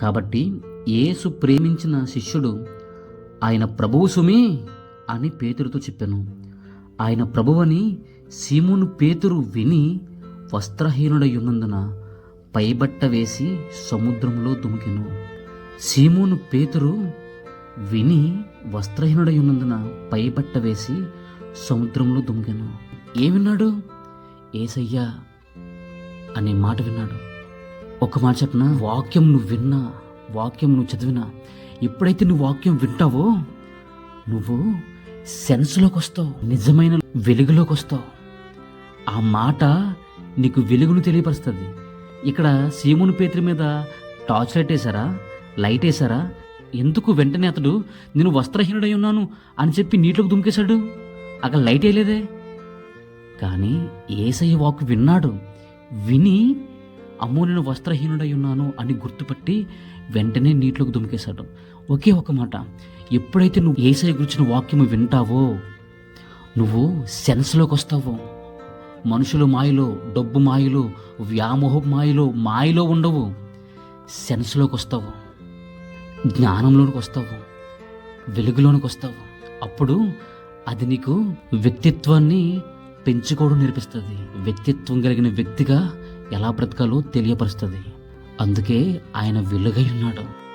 కాబట్టి యేసు ప్రేమించిన శిష్యుడు ఆయన ప్రభువు సుమి అని పేతురుతో చెప్పాను. ఆయన ప్రభువని సీమును పేతురు విని వస్త్రహీనుడై ఉన్నందున పైబట్ట వేసి సముద్రంలో దుమికెను. సీమోను పేతురు విని వస్త్రహీనుడై ఉన్నందున పైబట్ట వేసి సముద్రంలో దుమికెను. ఏమిన్నాడు ఏసయ్యా అనే మాట విన్నాడు. ఒక మాట చెప్పిన? వాక్యం నువ్వు విన్నా వాక్యం నువ్వు చదివినా ఎప్పుడైతే నువ్వు వాక్యం వింటావో నువ్వు సెన్స్లోకి వస్తావు నిజమైన వెలుగులోకి వస్తావు. ఆ మాట నీకు వెలుగును తెలియపరుస్తుంది. ఇక్కడ సీముని పేతురి మీద టార్చ్ లైట్ వేసారా లైట్ వేసారా ఎందుకు వెంటనే అతడు నేను వస్త్రహీనుడై ఉన్నాను అని చెప్పి నీటిలోకి దుమికేశాడు? అక్కడ లైట్ వేయలేదే? కానీ ఏసయ్య వాక్ విన్నాడు. విని అమ్మో నేను వస్త్రహీనుడై ఉన్నాను అని గుర్తుపట్టి వెంటనే నీటిలోకి దుమికేశాడు. ఒకే ఒక మాట ఎప్పుడైతే నువ్వు ఏసై గురించిన వాక్యము వింటావో నువ్వు సెన్స్లోకి వస్తావో. మనుషుల మాయలో డబ్బు మాయలో వ్యామోహ మాయలో మాయలో ఉండవు. సెన్స్లోకి వస్తావు. జ్ఞానంలోనికి వస్తావు. వెలుగులోనికి వస్తావు. అప్పుడు అది నీకు వ్యక్తిత్వాన్ని పెంచుకోవడం నేర్పిస్తుంది. వ్యక్తిత్వం కలిగిన వ్యక్తిగా ఎలా బ్రతకాలో తెలియపరుస్తుంది. అందుకే ఆయన వెలుగై ఉన్నాడు.